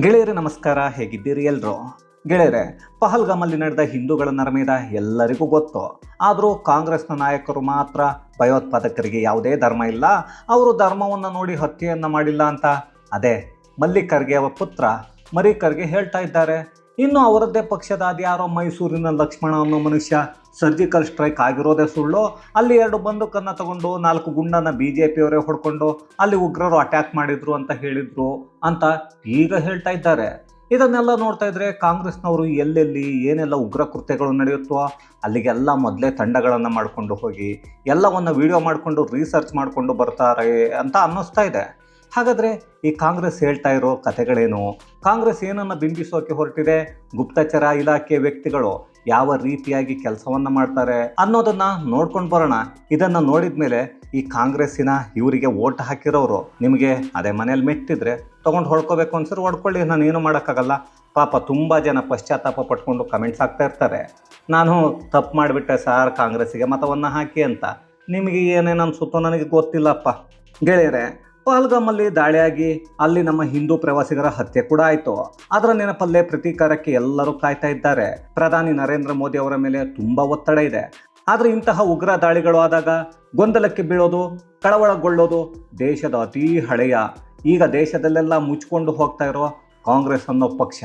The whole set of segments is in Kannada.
ಗೆಳೆಯರೆ, ನಮಸ್ಕಾರ. ಹೇಗಿದ್ದೀರಿ ಎಲ್ರು? ಗೆಳೆಯರೆ, ಪಹಲ್ಗಾಮಲ್ಲಿ ನಡೆದ ಹಿಂದೂಗಳ ನರಮೇಧ ಎಲ್ಲರಿಗೂ ಗೊತ್ತು. ಆದರೂ ಕಾಂಗ್ರೆಸ್ನ ನಾಯಕರು ಮಾತ್ರ ಭಯೋತ್ಪಾದಕರಿಗೆ ಯಾವುದೇ ಧರ್ಮ ಇಲ್ಲ. ಅವರು ಧರ್ಮವನ್ನು ನೋಡಿ ಹತ್ಯೆಯನ್ನು ಮಾಡಿಲ್ಲ ಅಂತ. ಅದೇ ಮಲ್ಲಿಕ್ ಅವರ ಪುತ್ರ ಮರಿ ಖರ್ಗೆ ಹೇಳ್ತಾ ಇದ್ದಾರೆ. ಇನ್ನು ಅವರದ್ದೇ ಪಕ್ಷದ ಅದ್ಯಾರೋ ಮೈಸೂರಿನ ಲಕ್ಷ್ಮಣ ಅನ್ನೋ ಮನುಷ್ಯ ಸರ್ಜಿಕಲ್ ಸ್ಟ್ರೈಕ್ ಆಗಿರೋದೇ ಸುಳ್ಳು. ಅಲ್ಲಿ ಎರಡು ಬಂದೂಕನ್ನು ತಗೊಂಡು ನಾಲ್ಕು ಗುಂಡನ್ನು ಬಿ ಜೆ ಪಿಯವರೇ ಹೊಡ್ಕೊಂಡು ಅಲ್ಲಿ ಉಗ್ರರು ಅಟ್ಯಾಕ್ ಮಾಡಿದ್ರು ಅಂತ ಹೇಳಿದ್ರು ಅಂತ ಈಗ ಹೇಳ್ತಾ ಇದ್ದಾರೆ. ಇದನ್ನೆಲ್ಲ ನೋಡ್ತಾ ಇದ್ರೆ ಕಾಂಗ್ರೆಸ್ನವರು ಎಲ್ಲೆಲ್ಲಿ ಏನೆಲ್ಲ ಉಗ್ರ ಕೃತ್ಯಗಳು ನಡೆಯುತ್ತೋ ಅಲ್ಲಿಗೆಲ್ಲ ಮೊದಲೇ ತಂಡಗಳನ್ನು ಮಾಡಿಕೊಂಡು ಹೋಗಿ, ಎಲ್ಲವನ್ನು ವಿಡಿಯೋ ಮಾಡಿಕೊಂಡು ರಿಸರ್ಚ್ ಮಾಡಿಕೊಂಡು ಬರ್ತಾರೆ ಅಂತ ಅನ್ನಿಸ್ತಾ ಇದೆ. ಹಾಗಾದರೆ ಈ ಕಾಂಗ್ರೆಸ್ ಹೇಳ್ತಾ ಇರೋ ಕಥೆಗಳೇನು? ಕಾಂಗ್ರೆಸ್ ಏನನ್ನು ಬಿಂಬಿಸೋಕೆ ಹೊರಟಿದೆ? ಗುಪ್ತಚರ ಇಲಾಖೆ ವ್ಯಕ್ತಿಗಳು ಯಾವ ರೀತಿಯಾಗಿ ಕೆಲಸವನ್ನ ಮಾಡ್ತಾರೆ ಅನ್ನೋದನ್ನ ನೋಡ್ಕೊಂಡು ಬರೋಣ. ಇದನ್ನ ನೋಡಿದ ಮೇಲೆ ಈ ಕಾಂಗ್ರೆಸ್ಸಿನ ಇವರಿಗೆ ಓಟ್ ಹಾಕಿರೋರು ನಿಮಗೆ ಅದೇ ಮನೇಲಿ ಮೆಟ್ಟಿದ್ರೆ ತಗೊಂಡು ಹೊಡ್ಕೋಬೇಕು ಅನ್ಸರು ಹೊಡ್ಕೊಳ್ಳಿ ನಾನು ಏನು ಮಾಡೋಕ್ಕಾಗಲ್ಲ. ಪಾಪ ತುಂಬ ಜನ ಪಶ್ಚಾತ್ತಾಪ ಪಟ್ಕೊಂಡು ಕಮೆಂಟ್ಸ್ ಆಗ್ತಾ ಇರ್ತಾರೆ. ನಾನು ತಪ್ಪು ಮಾಡಿಬಿಟ್ಟೆ ಸಾರ್, ಕಾಂಗ್ರೆಸ್ಸಿಗೆ ಮತವನ್ನು ಹಾಕಿ ಅಂತ. ನಿಮಗೆ ಏನೇನು ಅನ್ಸುತ್ತೋ ನನಗೆ ಗೊತ್ತಿಲ್ಲಪ್ಪ. ಗೆಳೆಯರೆ ಪಹಲ್ಗಾಮಲ್ಲಿ ದಾಳಿಯಾಗಿ ಅಲ್ಲಿ ನಮ್ಮ ಹಿಂದೂ ಪ್ರವಾಸಿಗರ ಹತ್ಯೆ ಕೂಡ ಆಯಿತು. ಅದರ ನೆನಪಲ್ಲೇ ಪ್ರತೀಕಾರಕ್ಕೆ ಎಲ್ಲರೂ ಕಾಯ್ತಾ ಇದ್ದಾರೆ. ಪ್ರಧಾನಿ ನರೇಂದ್ರ ಮೋದಿ ಅವರ ಮೇಲೆ ತುಂಬಾ ಒತ್ತಡ ಇದೆ. ಆದರೆ ಇಂತಹ ಉಗ್ರ ದಾಳಿಗಳು ಆದಾಗ ಗೊಂದಲಕ್ಕೆ ಬೀಳೋದು, ಕಳವಳಗೊಳ್ಳೋದು ದೇಶದ ಅತೀ ಹಳೆಯ, ಈಗ ದೇಶದಲ್ಲೆಲ್ಲ ಮುಚ್ಕೊಂಡು ಹೋಗ್ತಾ ಇರೋ ಕಾಂಗ್ರೆಸ್ ಅನ್ನೋ ಪಕ್ಷ.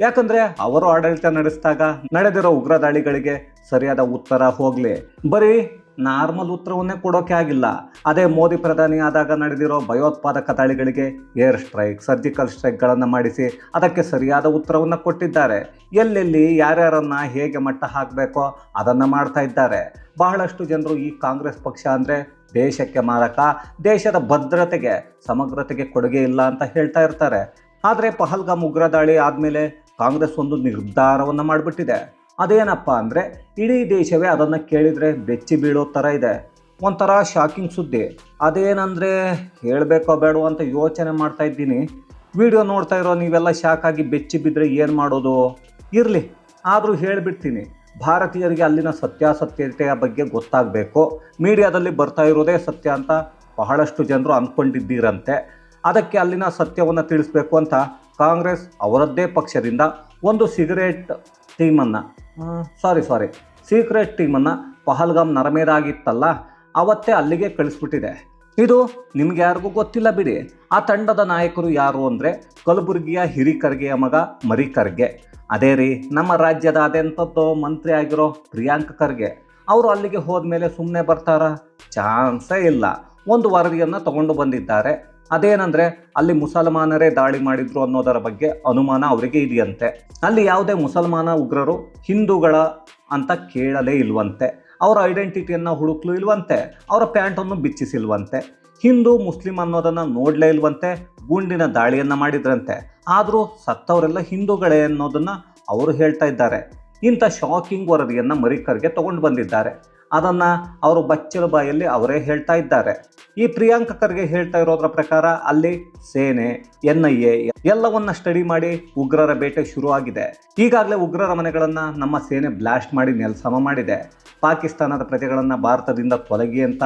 ಯಾಕಂದ್ರೆ ಅವರು ಆಡಳಿತ ನಡೆಸಿದಾಗ ನಡೆದಿರೋ ಉಗ್ರ ದಾಳಿಗಳಿಗೆ ಸರಿಯಾದ ಉತ್ತರ ಹೋಗ್ಲಿ. ಬರೀ ನಾರ್ಮಲ್ ಉತ್ತರವನ್ನೇ ಕೊಡೋಕೆ ಆಗಿಲ್ಲ. ಅದೇ ಮೋದಿ ಪ್ರಧಾನಿ ಆದಾಗ ನಡೆದಿರೋ ಭಯೋತ್ಪಾದಕ ದಾಳಿಗಳಿಗೆ ಏರ್ ಸ್ಟ್ರೈಕ್, ಸರ್ಜಿಕಲ್ ಸ್ಟ್ರೈಕ್ಗಳನ್ನು ಮಾಡಿಸಿ ಅದಕ್ಕೆ ಸರಿಯಾದ ಉತ್ತರವನ್ನು ಕೊಟ್ಟಿದ್ದಾರೆ. ಎಲ್ಲೆಲ್ಲಿ ಯಾರ್ಯಾರನ್ನು ಹೇಗೆ ಮಟ್ಟ ಹಾಕಬೇಕೋ ಅದನ್ನು ಮಾಡ್ತಾ ಇದ್ದಾರೆ. ಬಹಳಷ್ಟು ಜನರು ಈ ಕಾಂಗ್ರೆಸ್ ಪಕ್ಷ ಅಂದರೆ ದೇಶಕ್ಕೆ ಮಾರಕ, ದೇಶದ ಭದ್ರತೆಗೆ, ಸಮಗ್ರತೆಗೆ ಕೊಡುಗೆ ಇಲ್ಲ ಅಂತ ಹೇಳ್ತಾ ಇರ್ತಾರೆ. ಆದರೆ ಪಹಲ್ಗಾಮ್ ಉಗ್ರ ದಾಳಿ ಆದಮೇಲೆ ಕಾಂಗ್ರೆಸ್ ಒಂದು ನಿರ್ಧಾರವನ್ನು ಮಾಡಿಬಿಟ್ಟಿದೆ. ಅದೇನಪ್ಪ ಅಂದರೆ, ಇಡೀ ದೇಶವೇ ಅದನ್ನು ಕೇಳಿದರೆ ಬೆಚ್ಚಿ ಬೀಳೋ ಥರ ಇದೆ. ಒಂಥರ ಶಾಕಿಂಗ್ ಸುದ್ದಿ. ಅದೇನಂದರೆ, ಹೇಳಬೇಕೋ ಬೇಡೋ ಅಂತ ಯೋಚನೆ ಮಾಡ್ತಾ ಇದ್ದೀನಿ. ವಿಡಿಯೋ ನೋಡ್ತಾ ಇರೋ ನೀವೆಲ್ಲ ಶಾಕಾಗಿ ಬೆಚ್ಚಿ ಬಿದ್ದರೆ ಏನು ಮಾಡೋದು? ಇರಲಿ, ಆದರೂ ಹೇಳಿಬಿಡ್ತೀನಿ. ಭಾರತೀಯರಿಗೆ ಅಲ್ಲಿನ ಸತ್ಯಾಸತ್ಯತೆಯ ಬಗ್ಗೆ ಗೊತ್ತಾಗಬೇಕು. ಮೀಡಿಯಾದಲ್ಲಿ ಬರ್ತಾ ಇರೋದೇ ಸತ್ಯ ಅಂತ ಬಹಳಷ್ಟು ಜನರು ಅಂದ್ಕೊಂಡಿದ್ದೀರಂತೆ ಅದಕ್ಕೆ ಅಲ್ಲಿನ ಸತ್ಯವನ್ನು ತಿಳಿಸ್ಬೇಕು ಅಂತ ಕಾಂಗ್ರೆಸ್ ಅವರದ್ದೇ ಪಕ್ಷದಿಂದ ಒಂದು ಸಿಗರೇಟ್ ಟೀಮನ್ನು ಸಾರಿ ಸಾರಿ ಸೀಕ್ರೆಟ್ ಟೀಮನ್ನು ಪಹಲ್ಗಾಮ್ ನರಮೇರಾಗಿತ್ತಲ್ಲ, ಅವತ್ತೇ ಅಲ್ಲಿಗೆ ಕಳಿಸ್ಬಿಟ್ಟಿದೆ. ಇದು ನಿಮ್ಗೆ ಯಾರಿಗೂ ಗೊತ್ತಿಲ್ಲ ಬಿಡಿ. ಆ ತಂಡದ ನಾಯಕರು ಯಾರು ಅಂದರೆ ಕಲಬುರಗಿಯ ಹಿರಿಕರ್ಗೆಯ ಮಗ ಮರಿ ಖರ್ಗೆ ಅದೇ ರೀ, ನಮ್ಮ ರಾಜ್ಯದ ಅದೆಂಥದ್ದು ಮಂತ್ರಿ ಆಗಿರೋ ಪ್ರಿಯಾಂಕ ಖರ್ಗೆ ಅವರು ಅಲ್ಲಿಗೆ ಹೋದ ಮೇಲೆ ಸುಮ್ಮನೆ ಬರ್ತಾರ? ಚಾನ್ಸೇ ಇಲ್ಲ. ಒಂದು ವರದಿಯನ್ನು ತಗೊಂಡು ಬಂದಿದ್ದಾರೆ. ಅದೇನಂದ್ರೆ ಅಲ್ಲಿ ಮುಸಲ್ಮಾನರೇ ದಾಳಿ ಮಾಡಿದ್ರು ಅನ್ನೋದರ ಬಗ್ಗೆ ಅನುಮಾನ ಅವರಿಗೆ ಇದೆಯಂತೆ. ಅಲ್ಲಿ ಯಾವುದೇ ಮುಸಲ್ಮಾನ ಉಗ್ರರು ಹಿಂದೂಗಳ ಅಂತ ಕೇಳಲೇ ಇಲ್ವಂತೆ. ಅವರ ಐಡೆಂಟಿಟಿಯನ್ನು ಹುಡುಕ್ಲು ಇಲ್ವಂತೆ. ಅವರ ಪ್ಯಾಂಟನ್ನು ಬಿಚ್ಚಿಸಿಲ್ವಂತೆ. ಹಿಂದೂ, ಮುಸ್ಲಿಂ ಅನ್ನೋದನ್ನು ನೋಡಲೇ ಇಲ್ವಂತೆ. ಗುಂಡಿನ ದಾಳಿಯನ್ನು ಮಾಡಿದ್ರಂತೆ. ಆದರೂ ಸತ್ತವರೆಲ್ಲ ಹಿಂದೂಗಳೇ ಅನ್ನೋದನ್ನು ಅವರು ಹೇಳ್ತಾ ಇದ್ದಾರೆ. ಇಂಥ ಶಾಕಿಂಗ್ ವರದಿಯನ್ನು ಮರಿಕರ್ಗೆ ತಗೊಂಡು ಬಂದಿದ್ದಾರೆ. ಅದನ್ನು ಅವರು ಬಚ್ಚಲ ಬಾಯಲ್ಲಿ ಅವರೇ ಹೇಳ್ತಾ ಇದ್ದಾರೆ. ಈ ಪ್ರಿಯಾಂಕ ಖರ್ಗೆ ಹೇಳ್ತಾ ಇರೋದ್ರ ಪ್ರಕಾರ ಅಲ್ಲಿ ಸೇನೆ, ಎನ್ ಐ ಎ ಎಲ್ಲವನ್ನ ಸ್ಟಡಿ ಮಾಡಿ ಉಗ್ರರ ಬೇಟೆ ಶುರು ಆಗಿದೆ ಈಗಾಗಲೇ ಉಗ್ರರ ಮನೆಗಳನ್ನು ನಮ್ಮ ಸೇನೆ ಬ್ಲಾಸ್ಟ್ ಮಾಡಿ ನೆಲಸಮ ಮಾಡಿದೆ. ಪಾಕಿಸ್ತಾನದ ಪ್ರಜೆಗಳನ್ನು ಭಾರತದಿಂದ ತೊಲಗಿ ಅಂತ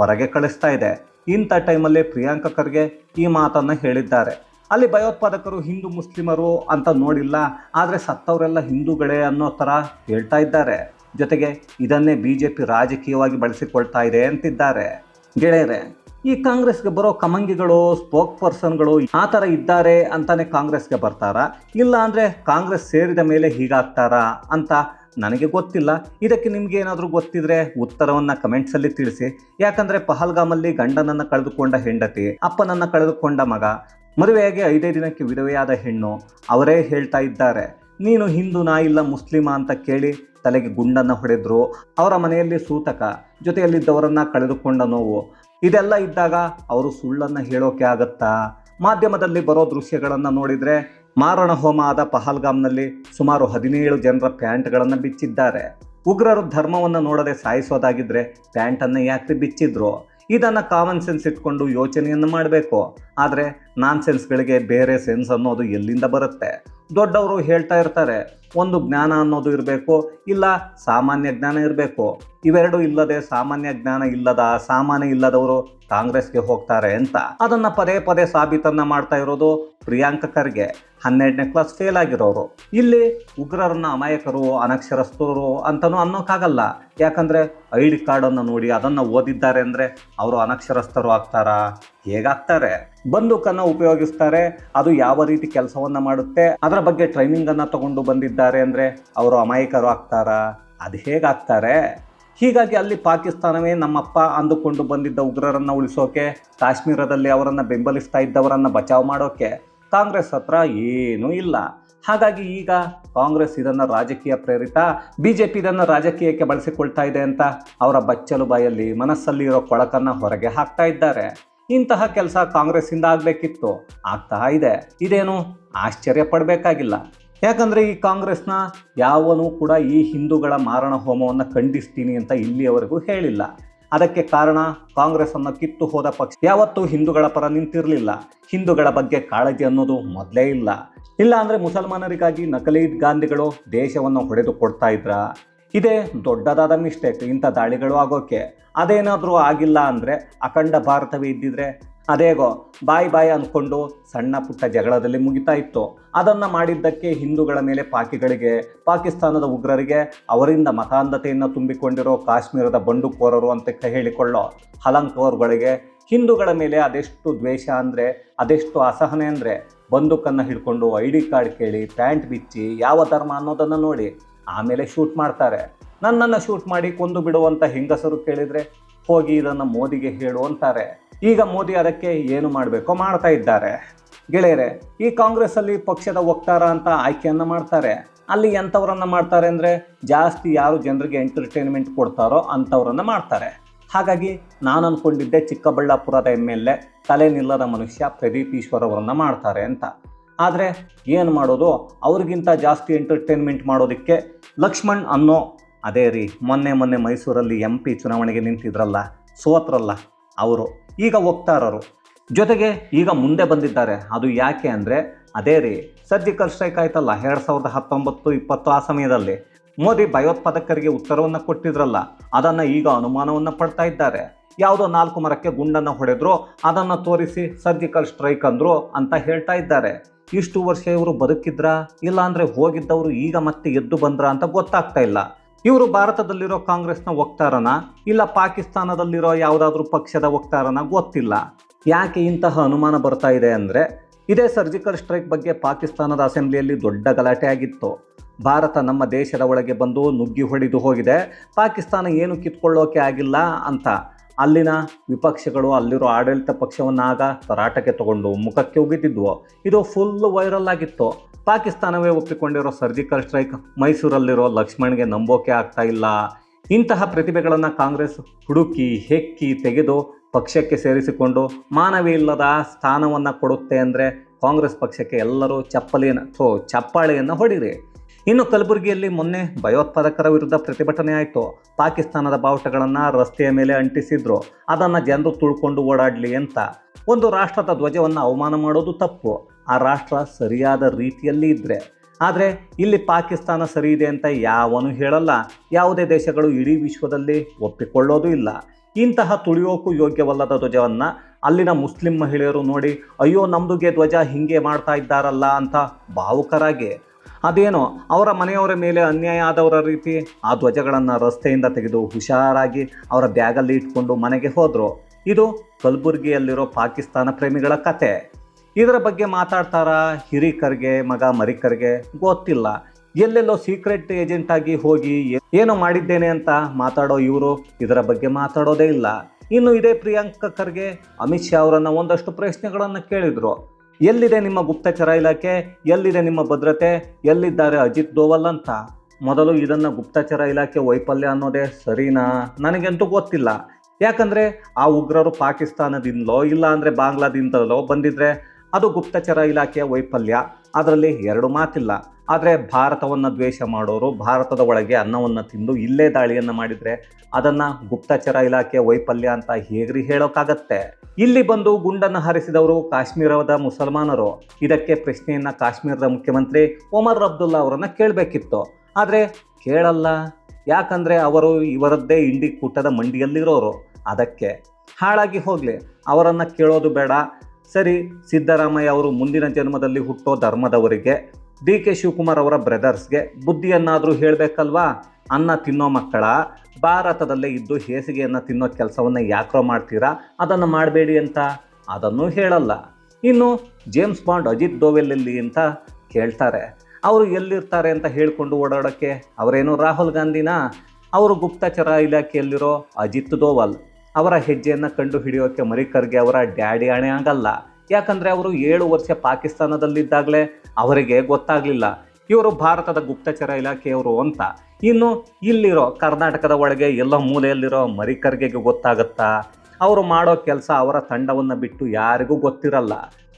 ಹೊರಗೆ ಕಳಿಸ್ತಾ ಇದೆ. ಇಂಥ ಟೈಮಲ್ಲಿ ಪ್ರಿಯಾಂಕ ಖರ್ಗೆ ಈ ಮಾತನ್ನು ಹೇಳಿದ್ದಾರೆ. ಅಲ್ಲಿ ಭಯೋತ್ಪಾದಕರು ಹಿಂದೂ ಮುಸ್ಲಿಮರು ಅಂತ ನೋಡಿಲ್ಲ, ಆದರೆ ಸತ್ತವರೆಲ್ಲ ಹಿಂದೂಗಳೇ ಅನ್ನೋ ಥರ ಹೇಳ್ತಾ ಇದ್ದಾರೆ. ಜೊತೆಗೆ ಇದನ್ನೇ ಬಿ ಜೆ ಪಿ ರಾಜಕೀಯವಾಗಿ ಬಳಸಿಕೊಳ್ತಾ ಇದೆ ಅಂತಿದ್ದಾರೆ. ಗೆಳೆಯರೆ, ಈ ಕಾಂಗ್ರೆಸ್ಗೆ ಬರೋ ಕಮಂಗಿಗಳು ಸ್ಪೋಕ್ ಪರ್ಸನ್ಗಳು ಆ ಥರ ಇದ್ದಾರೆ ಅಂತಾನೆ ಕಾಂಗ್ರೆಸ್ಗೆ ಬರ್ತಾರಾ? ಇಲ್ಲ ಅಂದರೆ ಕಾಂಗ್ರೆಸ್ ಸೇರಿದ ಮೇಲೆ ಹೀಗಾಗ್ತಾರಾ ಅಂತ ನನಗೆ ಗೊತ್ತಿಲ್ಲ. ಇದಕ್ಕೆ ನಿಮ್ಗೆ ಏನಾದರೂ ಗೊತ್ತಿದ್ರೆ ಉತ್ತರವನ್ನು ಕಮೆಂಟ್ಸಲ್ಲಿ ತಿಳಿಸಿ. ಯಾಕಂದರೆ ಪಹಲ್ಗಾಮಲ್ಲಿ ಗಂಡನನ್ನು ಕಳೆದುಕೊಂಡ ಹೆಂಡತಿ, ಅಪ್ಪನನ್ನು ಕಳೆದುಕೊಂಡ ಮಗ, ಮದುವೆಯಾಗಿ ಐದೇ ದಿನಕ್ಕೆ ವಿಧವೆಯಾದ ಹೆಣ್ಣು, ಅವರೇ ಹೇಳ್ತಾ ಇದ್ದಾರೆ. ನೀನು ಹಿಂದೂನಾ ಇಲ್ಲ ಮುಸ್ಲಿಮಾ ಅಂತ ಕೇಳಿ ತಲೆಗೆ ಗುಂಡನ್ನು ಹೊಡೆದ್ರು, ಅವರ ಮನೆಯಲ್ಲಿ ಸೂತಕ, ಜೊತೆಯಲ್ಲಿದ್ದವರನ್ನು ಕಳೆದುಕೊಂಡ ನೋವು. ಇದೆಲ್ಲ ಇದ್ದಾಗ ಅವರು ಸುಳ್ಳನ್ನು ಹೇಳೋಕೆ ಆಗತ್ತಾ? ಮಾಧ್ಯಮದಲ್ಲಿ ಬರೋ ದೃಶ್ಯಗಳನ್ನು ನೋಡಿದರೆ ಮಾರಣ ಹೋಮ ಆದ ಪಹಲ್ಗಾಮ್ನಲ್ಲಿ ಸುಮಾರು ಹದಿನೇಳು ಜನರ ಪ್ಯಾಂಟ್ಗಳನ್ನು ಬಿಚ್ಚಿದ್ದಾರೆ. ಉಗ್ರರು ಧರ್ಮವನ್ನು ನೋಡದೆ ಸಾಯಿಸೋದಾಗಿದ್ದರೆ ಪ್ಯಾಂಟನ್ನು ಯಾಕೆ ಬಿಚ್ಚಿದ್ರು? ಇದನ್ನು ಕಾಮನ್ ಸೆನ್ಸ್ ಇಟ್ಕೊಂಡು ಯೋಚನೆಯನ್ನು ಮಾಡಬೇಕು. ಆದರೆ ನಾನ್ ಸೆನ್ಸ್ಗಳಿಗೆ ಬೇರೆ ಸೆನ್ಸ್ ಅನ್ನೋದು ಎಲ್ಲಿಂದ ಬರುತ್ತೆ? ದೊಡ್ಡವರು ಹೇಳ್ತಾ ಇರ್ತಾರೆ ಒಂದು ಜ್ಞಾನ ಅನ್ನೋದು ಇರಬೇಕು ಇಲ್ಲ ಸಾಮಾನ್ಯ ಜ್ಞಾನ ಇರಬೇಕು. ಇವೆರಡು ಇಲ್ಲದೆ ಸಾಮಾನ್ಯ ಜ್ಞಾನ ಇಲ್ಲದ, ಸಾಮಾನ್ಯ ಇಲ್ಲದವರು ಕಾಂಗ್ರೆಸ್ಗೆ ಹೋಗ್ತಾರೆ ಅಂತ. ಅದನ್ನ ಪದೇ ಪದೇ ಸಾಬೀತನ್ನ ಮಾಡ್ತಾ ಇರೋದು ಪ್ರಿಯಾಂಕ ಖರ್ಗೆ, ಹನ್ನೆರಡನೇ ಕ್ಲಾಸ್ ಫೇಲ್ ಆಗಿರೋರು. ಇಲ್ಲಿ ಉಗ್ರರನ್ನ ಅಮಾಯಕರು, ಅನಕ್ಷರಸ್ಥರು ಅಂತನೂ ಅನ್ನೋಕ್ಕಾಗಲ್ಲ ಯಾಕಂದ್ರೆ ಐ ಡಿ ಕಾರ್ಡನ್ನು ನೋಡಿ ಅದನ್ನು ಓದಿದ್ದಾರೆ ಅಂದರೆ ಅವರು ಅನಕ್ಷರಸ್ಥರು ಆಗ್ತಾರಾ? ಹೇಗಾಗ್ತಾರೆ? ಬಂದೂಕನ್ನು ಉಪಯೋಗಿಸ್ತಾರೆ, ಅದು ಯಾವ ರೀತಿ ಕೆಲಸವನ್ನ ಮಾಡುತ್ತೆ, ಅದರ ಬಗ್ಗೆ ಟ್ರೈನಿಂಗನ್ನು ತಗೊಂಡು ಬಂದಿದ್ದಾರೆ ಅಂದ್ರೆ ಅವರು ಅಮಾಯಕರು ಆಗ್ತಾರಾ? ಅದು ಹೇಗಾಗ್ತಾರೆ? ಹೀಗಾಗಿ ಅಲ್ಲಿ ಪಾಕಿಸ್ತಾನವೇ ನಮ್ಮಪ್ಪ ಅಂದುಕೊಂಡು ಬಂದಿದ್ದ ಉಗ್ರರನ್ನು ಉಳಿಸೋಕೆ, ಕಾಶ್ಮೀರದಲ್ಲಿ ಅವರನ್ನು ಬೆಂಬಲಿಸ್ತಾ ಇದ್ದವರನ್ನು ಬಚಾವ್ ಮಾಡೋಕೆ ಕಾಂಗ್ರೆಸ್ ಹತ್ರ ಏನೂ ಇಲ್ಲ. ಹಾಗಾಗಿ ಈಗ ಕಾಂಗ್ರೆಸ್ ಇದನ್ನು ರಾಜಕೀಯ ಪ್ರೇರಿತ ಬಿ ಜೆ ಪಿ ಇದನ್ನು ರಾಜಕೀಯಕ್ಕೆ ಬಳಸಿಕೊಳ್ತಾ ಇದೆ ಅಂತ ಅವರ ಬಚ್ಚಲು ಬಾಯಲ್ಲಿ ಮನಸ್ಸಲ್ಲಿ ಇರೋ ಕೊಳಕನ್ನು ಹೊರಗೆ ಹಾಕ್ತಾ ಇದ್ದಾರೆ. ಇಂತಹ ಕೆಲಸ ಕಾಂಗ್ರೆಸ್ಸಿಂದ ಆಗಬೇಕಿತ್ತು. ಆಗ್ತಾ ಇದೆ. ಇದೇನು ಆಶ್ಚರ್ಯ ಪಡಬೇಕಾಗಿಲ್ಲ. ಯಾಕಂದರೆ ಈ ಕಾಂಗ್ರೆಸ್ನ ಯಾವನೂ ಕೂಡ ಈ ಹಿಂದೂಗಳ ಮಾರಣ ಹೋಮವನ್ನು ಖಂಡಿಸ್ತೀನಿ ಅಂತ ಇಲ್ಲಿಯವರೆಗೂ ಹೇಳಿಲ್ಲ. ಅದಕ್ಕೆ ಕಾರಣ ಕಾಂಗ್ರೆಸ್ ಅನ್ನು ಕಿತ್ತು ಹೋದ ಪಕ್ಷ ಯಾವತ್ತೂ ಹಿಂದೂಗಳ ಪರ ನಿಂತಿರಲಿಲ್ಲ. ಹಿಂದೂಗಳ ಬಗ್ಗೆ ಕಾಳಜಿ ಅನ್ನೋದು ಮೊದಲೇ ಇಲ್ಲ. ಇಲ್ಲ ಅಂದರೆ ಮುಸಲ್ಮಾನರಿಗಾಗಿ ನಕಲಿ ಗಾಂಧಿಗಳು ದೇಶವನ್ನು ಹೊಡೆದು ಕೊಡ್ತಾ ಇದ್ರ? ಇದೇ ದೊಡ್ಡದಾದ ಮಿಸ್ಟೇಕ್ ಇಂಥ ದಾಳಿಗಳು ಆಗೋಕೆ. ಅದೇನಾದರೂ ಆಗಿಲ್ಲ ಅಂದರೆ ಅಖಂಡ ಭಾರತವೇ ಇದ್ದಿದ್ರೆ ಅದೇಗೋ, ಬಾಯ್ ಬಾಯ್ ಅಂದ್ಕೊಂಡು ಸಣ್ಣ ಪುಟ್ಟ ಜಗಳದಲ್ಲಿ ಮುಗಿತಾ ಇತ್ತು. ಅದನ್ನು ಮಾಡಿದ್ದಕ್ಕೆ ಹಿಂದೂಗಳ ಮೇಲೆ ಪಾಕಿಗಳಿಗೆ, ಪಾಕಿಸ್ತಾನದ ಉಗ್ರರಿಗೆ ಅವರಿಂದ ಮತಾಂಧತೆಯನ್ನು ತುಂಬಿಕೊಂಡಿರೋ ಕಾಶ್ಮೀರದ ಬಂಡುಕೋರರು ಅಂತ ಹೇಳಿಕೊಳ್ಳೋ ಹಲಂಕೋರ್ಗಳಿಗೆ ಹಿಂದೂಗಳ ಮೇಲೆ ಅದೆಷ್ಟು ದ್ವೇಷ ಅಂದರೆ, ಅದೆಷ್ಟು ಅಸಹನೆ ಅಂದರೆ, ಬಂದೂಕನ್ನು ಹಿಡ್ಕೊಂಡು ಐ ಡಿ ಕಾರ್ಡ್ ಕೇಳಿ, ಪ್ಯಾಂಟ್ ಬಿಚ್ಚಿ ಯಾವ ಧರ್ಮ ಅನ್ನೋದನ್ನು ನೋಡಿ ಆಮೇಲೆ ಶೂಟ್ ಮಾಡ್ತಾರೆ. ನನ್ನನ್ನು ಶೂಟ್ ಮಾಡಿ ಕೊಂದು ಬಿಡುವಂಥ ಹೆಂಗಸರು ಕೇಳಿದರೆ ಹೋಗಿ ಇದನ್ನು ಮೋದಿಗೆ ಹೇಳು ಅಂತಾರೆ. ಈಗ ಮೋದಿ ಅದಕ್ಕೆ ಏನು ಮಾಡಬೇಕೋ ಮಾಡ್ತಾ ಇದ್ದಾರೆ. ಗೆಳೆಯರೆ, ಈ ಕಾಂಗ್ರೆಸ್ಸಲ್ಲಿ ಪಕ್ಷದ ವಕ್ತಾರ ಅಂತ ಆಯ್ಕೆಯನ್ನು ಮಾಡ್ತಾರೆ. ಅಲ್ಲಿ ಎಂಥವ್ರನ್ನ ಮಾಡ್ತಾರೆ ಅಂದರೆ ಜಾಸ್ತಿ ಯಾರು ಜನರಿಗೆ ಎಂಟರ್ಟೈನ್ಮೆಂಟ್ ಕೊಡ್ತಾರೋ ಅಂಥವ್ರನ್ನ ಮಾಡ್ತಾರೆ. ಹಾಗಾಗಿ ನಾನು ಅಂದ್ಕೊಂಡಿದ್ದೆ ಚಿಕ್ಕಬಳ್ಳಾಪುರದ ಎಂ ಎಲ್ ಎ ತಲೆ ನಿಲ್ಲದ ಮನುಷ್ಯ ಪ್ರದೀಪ್ ಈಶ್ವರ್ ಮಾಡ್ತಾರೆ ಅಂತ. ಆದರೆ ಏನು ಮಾಡೋದು? ಅವ್ರಿಗಿಂತ ಜಾಸ್ತಿ ಎಂಟರ್ಟೈನ್ಮೆಂಟ್ ಮಾಡೋದಕ್ಕೆ ಲಕ್ಷ್ಮಣ್ ಅನ್ನೋ, ಅದೇ ರೀ ಮೊನ್ನೆ ಮೊನ್ನೆ ಮೈಸೂರಲ್ಲಿ ಎಂ ಪಿ ಚುನಾವಣೆಗೆ ನಿಂತಿದ್ರಲ್ಲ, ಸೋತ್ರಲ್ಲ, ಅವರು. ಈಗ ಹೋಗ್ತಾರರು ಜೊತೆಗೆ ಈಗ ಮುಂದೆ ಬಂದಿದ್ದಾರೆ. ಅದು ಯಾಕೆ ಅಂದರೆ, ಅದೇ ರೀ ಸರ್ಜಿಕಲ್ ಸ್ಟ್ರೈಕ್ ಆಯ್ತಲ್ಲ, ಎರಡು ಸಾವಿರದ ಹತ್ತೊಂಬತ್ತು ಇಪ್ಪತ್ತು ಆ ಸಮಯದಲ್ಲಿ. ಮೋದಿ ಭಯೋತ್ಪಾದಕರಿಗೆ ಉತ್ತರವನ್ನು ಕೊಟ್ಟಿದ್ರಲ್ಲ, ಅದನ್ನು ಈಗ ಅನುಮಾನವನ್ನು ಪಡ್ತಾ ಇದ್ದಾರೆ. ಯಾವುದೋ ನಾಲ್ಕು ಮರಕ್ಕೆ ಗುಂಡನ್ನು ಹೊಡೆದ್ರು, ಅದನ್ನು ತೋರಿಸಿ ಸರ್ಜಿಕಲ್ ಸ್ಟ್ರೈಕ್ ಅಂದರು ಅಂತ ಹೇಳ್ತಾ ಇದ್ದಾರೆ. ಇಷ್ಟು ವರ್ಷ ಇವರು ಬದುಕಿದ್ರಾ? ಇಲ್ಲ ಅಂದರೆ ಹೋಗಿದ್ದವರು ಈಗ ಮತ್ತೆ ಎದ್ದು ಬಂದ್ರ ಅಂತ ಗೊತ್ತಾಗ್ತಾ ಇಲ್ಲ. ಇವರು ಭಾರತದಲ್ಲಿರೋ ಕಾಂಗ್ರೆಸ್ನ ವಕ್ತಾರನ? ಇಲ್ಲ ಪಾಕಿಸ್ತಾನದಲ್ಲಿರೋ ಯಾವುದಾದ್ರೂ ಪಕ್ಷದ ವಕ್ತಾರನ? ಗೊತ್ತಿಲ್ಲ. ಯಾಕೆ ಇಂತಹ ಅನುಮಾನ ಬರ್ತಾ ಇದೆ ಅಂದರೆ, ಇದೇ ಸರ್ಜಿಕಲ್ ಸ್ಟ್ರೈಕ್ ಬಗ್ಗೆ ಪಾಕಿಸ್ತಾನದ ಅಸೆಂಬ್ಲಿಯಲ್ಲಿ ದೊಡ್ಡ ಗಲಾಟೆ ಆಗಿತ್ತು. ಭಾರತ ನಮ್ಮ ದೇಶದ ಒಳಗೆ ಬಂದು ನುಗ್ಗಿ ಹೊಡೆದು ಹೋಗಿದೆ. ಪಾಕಿಸ್ತಾನ ಏನು ಕಿತ್ಕೊಳ್ಳೋಕೆ ಆಗಿಲ್ಲ ಅಂತ. ಅಲ್ಲಿನ ವಿಪಕ್ಷಗಳು, ಅಲ್ಲಿರೋ ಆಡಳಿತ ಪಕ್ಷವನ್ನು ಆಗ ತರಾಟಕ್ಕೆ ತಗೊಂಡು ಮುಖಕ್ಕೆ ಉಗಿತಿದ್ವು ಇದು ಫುಲ್ ವೈರಲ್ ಆಗಿತ್ತು. ಪಾಕಿಸ್ತಾನವೇ ಒಪ್ಪಿಕೊಂಡಿರೋ ಸರ್ಜಿಕಲ್ ಸ್ಟ್ರೈಕ್, ಮೈಸೂರಲ್ಲಿರೋ ಲಕ್ಷ್ಮಣ್ಗೆ ನಂಬೋಕೆ ಆಗ್ತಾ ಇಲ್ಲ. ಇಂತಹ ಪ್ರತಿಭೆಗಳನ್ನು ಕಾಂಗ್ರೆಸ್ ಹುಡುಕಿ, ಹೆಕ್ಕಿ, ತೆಗೆದು ಪಕ್ಷಕ್ಕೆ ಸೇರಿಸಿಕೊಂಡು ಮಾನವೀಯ ಇಲ್ಲದ ಸ್ಥಾನವನ್ನು ಕೊಡುತ್ತೆ ಅಂದರೆ ಕಾಂಗ್ರೆಸ್ ಪಕ್ಷಕ್ಕೆ ಎಲ್ಲರೂ ಚಪ್ಪಲಿಯನ್ನು, ಥೋ, ಚಪ್ಪಾಳೆಯನ್ನು ಹೊಡಿರಿ. ಇನ್ನು ಕಲಬುರಗಿಯಲ್ಲಿ ಮೊನ್ನೆ ಭಯೋತ್ಪಾದಕರ ವಿರುದ್ಧ ಪ್ರತಿಭಟನೆ ಆಯಿತು. ಪಾಕಿಸ್ತಾನದ ಬಾವುಟಗಳನ್ನು ರಸ್ತೆಯ ಮೇಲೆ ಅಂಟಿಸಿದ್ರು. ಅದನ್ನು ಜನರು ತುಳ್ಕೊಂಡು ಓಡಾಡಲಿ ಅಂತ. ಒಂದು ರಾಷ್ಟ್ರದ ಧ್ವಜವನ್ನು ಅವಮಾನ ಮಾಡೋದು ತಪ್ಪು. ಆ ರಾಷ್ಟ್ರ ಸರಿಯಾದ ರೀತಿಯಲ್ಲಿ ಇದ್ದರೆ ಆದರೆ ಇಲ್ಲಿ ಪಾಕಿಸ್ತಾನ ಸರಿ ಇದೆ ಅಂತ ಯಾವನು ಹೇಳಲ್ಲ. ಯಾವುದೇ ದೇಶಗಳು ಇಡೀ ವಿಶ್ವದಲ್ಲಿ ಒಪ್ಪಿಕೊಳ್ಳೋದು ಇಲ್ಲ. ಇಂತಹ ತುಳಿಯೋಕ್ಕೂ ಯೋಗ್ಯವಲ್ಲದ ಧ್ವಜವನ್ನು ಅಲ್ಲಿನ ಮುಸ್ಲಿಂ ಮಹಿಳೆಯರು ನೋಡಿ, ಅಯ್ಯೋ, ನಮ್ದುಗೆ ಧ್ವಜ ಹಿಂಗೆ ಮಾಡ್ತಾ ಇದ್ದಾರಲ್ಲ ಅಂತ ಭಾವುಕರಾಗಿ. ಅದೇನೋ, ಅವರ ಮನೆಯವರ ಮೇಲೆ ಅನ್ಯಾಯ ಆದವರ ರೀತಿ ಆ ಧ್ವಜಗಳನ್ನು ರಸ್ತೆಯಿಂದ ತೆಗೆದು ಹುಷಾರಾಗಿ ಅವರ ಬ್ಯಾಗಲ್ಲಿ ಇಟ್ಕೊಂಡು ಮನೆಗೆ ಹೋದರು. ಇದು ಕಲಬುರಗಿಯಲ್ಲಿರೋ ಪಾಕಿಸ್ತಾನ ಪ್ರೇಮಿಗಳ ಕತೆ. ಇದರ ಬಗ್ಗೆ ಮಾತಾಡ್ತಾರ ಹಿರಿಕರ್ಗೆ, ಮಗ ಮರಿಕರ್ಗೆ? ಗೊತ್ತಿಲ್ಲ. ಎಲ್ಲೆಲ್ಲೋ ಸೀಕ್ರೆಟ್ ಏಜೆಂಟ್ ಆಗಿ ಹೋಗಿ ಏನು ಮಾಡಿದ್ದೇನೆ ಅಂತ ಮಾತಾಡೋ ಇವರು? ಇದರ ಬಗ್ಗೆ ಮಾತಾಡೋದೇ ಇಲ್ಲ. ಇನ್ನು ಇದೇ ಪ್ರಿಯಾಂಕ ಖರ್ಗೆ? ಅಮಿತ್ ಶಾ ಅವರನ್ನ ಒಂದಷ್ಟು ಪ್ರಶ್ನೆಗಳನ್ನು ಕೇಳಿದ್ರು. ಎಲ್ಲಿದೆ ನಿಮ್ಮ ಗುಪ್ತಚರ ಇಲಾಖೆ? ಎಲ್ಲಿದೆ ನಿಮ್ಮ ಭದ್ರತೆ? ಎಲ್ಲಿದ್ದಾರೆ ಅಜಿತ್ ದೋವಲ್ ಅಂತ? ಮೊದಲು ಇದನ್ನು ಗುಪ್ತಚರ ಇಲಾಖೆ ವೈಫಲ್ಯ ಅನ್ನೋದೇ ಸರಿನಾ? ನನಗಂತೂ ಗೊತ್ತಿಲ್ಲ. ಯಾಕಂದರೆ ಆ ಉಗ್ರರು ಪಾಕಿಸ್ತಾನದಿಂದಲೋ ಇಲ್ಲ ಅಂದರೆ ಬಾಂಗ್ಲಾದಿಂದಲೋ ಬಂದಿದ್ರೆ ಅದು ಗುಪ್ತಚರ ಇಲಾಖೆಯ ವೈಫಲ್ಯ. ಅದರಲ್ಲಿ ಎರಡು ಮಾತಿಲ್ಲ. ಆದರೆ ಭಾರತವನ್ನು ದ್ವೇಷ ಮಾಡೋರು ಭಾರತದ ಒಳಗೆ ಅನ್ನವನ್ನು ತಿಂದು ಇಲ್ಲೇ ದಾಳಿಯನ್ನು ಮಾಡಿದರೆ ಅದನ್ನು ಗುಪ್ತಚರ ಇಲಾಖೆಯ ವೈಫಲ್ಯ ಅಂತ ಹೇಗ್ರಿ ಹೇಳೋಕ್ಕಾಗತ್ತೆ ಇಲ್ಲಿ ಬಂದು ಗುಂಡನ್ನು ಹಾರಿಸಿದವರು ಕಾಶ್ಮೀರದ ಮುಸಲ್ಮಾನರು. ಇದಕ್ಕೆ ಪ್ರಶ್ನೆಯನ್ನು ಕಾಶ್ಮೀರದ ಮುಖ್ಯಮಂತ್ರಿ ಒಮರ್ ಅಬ್ದುಲ್ಲಾ ಅವರನ್ನು ಕೇಳಬೇಕಿತ್ತು. ಆದರೆ ಕೇಳಲ್ಲ. ಯಾಕಂದರೆ ಅವರು ಇವರದ್ದೇ ಇಂಡಿ ಕೂಟದ ಮಂಡಿಯಲ್ಲಿರೋರು. ಅದಕ್ಕೆ ಹಾಳಾಗಿ ಹೋಗಲಿ. ಅವರನ್ನು ಕೇಳೋದು ಬೇಡ. ಸರಿ, ಸಿದ್ದರಾಮಯ್ಯ ಅವರು ಮುಂದಿನ ಜನ್ಮದಲ್ಲಿ ಹುಟ್ಟೋ ಧರ್ಮದವರಿಗೆ, ಡಿ ಕೆ ಶಿವಕುಮಾರ್ ಅವರ ಬ್ರದರ್ಸ್ಗೆ ಬುದ್ಧಿಯನ್ನಾದರೂ ಹೇಳಬೇಕಲ್ವಾ? ಅನ್ನ ತಿನ್ನೋ ಮಕ್ಕಳ, ಭಾರತದಲ್ಲೇ ಇದ್ದು ಹೇಸಿಗೆಯನ್ನು ತಿನ್ನೋ ಕೆಲಸವನ್ನು ಯಾಕ್ರೋ ಮಾಡ್ತೀರಾ? ಅದನ್ನು ಮಾಡಬೇಡಿ ಅಂತ? ಅದನ್ನು ಹೇಳಲ್ಲ. ಇನ್ನು ಜೇಮ್ಸ್ ಬಾಂಡ್ ಅಜಿತ್ ದೋವೆಲ್ ಎಲ್ಲಿ ಅಂತ ಕೇಳ್ತಾರೆ. ಅವರು ಎಲ್ಲಿರ್ತಾರೆ ಅಂತ ಹೇಳಿಕೊಂಡು ಓಡಾಡೋಕ್ಕೆ ಅವರೇನು ರಾಹುಲ್ ಗಾಂಧಿನ? ಅವರು ಗುಪ್ತಚರ ಇಲಾಖೆಯಲ್ಲಿರೋ ಅಜಿತ್ ದೋವಲ್. ಅವರ ಹೆಜ್ಜೆಯನ್ನು ಕಂಡು ಹಿಡಿಯೋಕ್ಕೆ ಮರಿಕರ್ಗೆ ಅವರ ಡ್ಯಾಡಿ ಹಣೆ ಆಗಲ್ಲ. ಯಾಕಂದರೆ ಅವರು ಏಳು ವರ್ಷ ಪಾಕಿಸ್ತಾನದಲ್ಲಿದ್ದಾಗಲೇ ಅವರಿಗೆ ಗೊತ್ತಾಗಲಿಲ್ಲ. ಇವರು ಭಾರತದ ಗುಪ್ತಚರ ಇಲಾಖೆಯವರು ಅಂತ. ಇನ್ನು ಇಲ್ಲಿರೋ ಕರ್ನಾಟಕದ ಒಳಗೆ ಎಲ್ಲ ಮೂಲೆಯಲ್ಲಿರೋ ಮರಿಕರ್ಗೆ ಗೊತ್ತಾಗುತ್ತಾ? ಅವರು ಮಾಡೋ ಕೆಲಸ ಅವರ ತಂಡವನ್ನು ಬಿಟ್ಟು ಯಾರಿಗೂ ಗೊತ್ತಿರಲ್ಲ.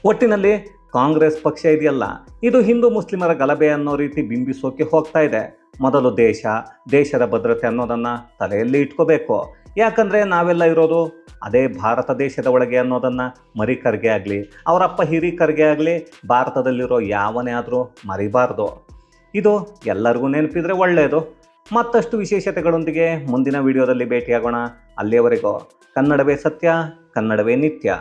ಒಟ್ಟಿನಲ್ಲಿ ಕಾಂಗ್ರೆಸ್ ಪಕ್ಷ ಇದೆಯಲ್ಲ. ಇದು ಹಿಂದೂ ಮುಸ್ಲಿಮರ ಗಲಭೆ ಅನ್ನೋ ರೀತಿ ಬಿಂಬಿಸೋಕೆ ಹೋಗ್ತಾ ಇದೆ. ಮೊದಲು ದೇಶ, ದೇಶದ ಭದ್ರತೆ ಅನ್ನೋದನ್ನು ತಲೆಯಲ್ಲಿ ಇಟ್ಕೋಬೇಕು. ಯಾಕಂದರೆ ನಾವೆಲ್ಲ ಇರೋದು ಅದೇ ಭಾರತ ದೇಶದ ಒಳಗೆ ಅನ್ನೋದನ್ನು ಮರಿ ಖರ್ಗೆ ಆಗಲಿ ಅವರಪ್ಪ ಹಿರಿ ಖರ್ಗೆ ಆಗಲಿ, ಭಾರತದಲ್ಲಿರೋ ಯಾವನೇ ಆದರೂ ಮರಿಬಾರ್ದು. ಇದು ಎಲ್ಲರಿಗೂ ನೆನಪಿದ್ರೆ ಒಳ್ಳೆಯದು ಮತ್ತಷ್ಟು ವಿಶೇಷತೆಗಳೊಂದಿಗೆ ಮುಂದಿನ ವಿಡಿಯೋದಲ್ಲಿ ಭೇಟಿಯಾಗೋಣ. ಅಲ್ಲಿಯವರೆಗೂ ಕನ್ನಡವೇ ಸತ್ಯ, ಕನ್ನಡವೇ ನಿತ್ಯ.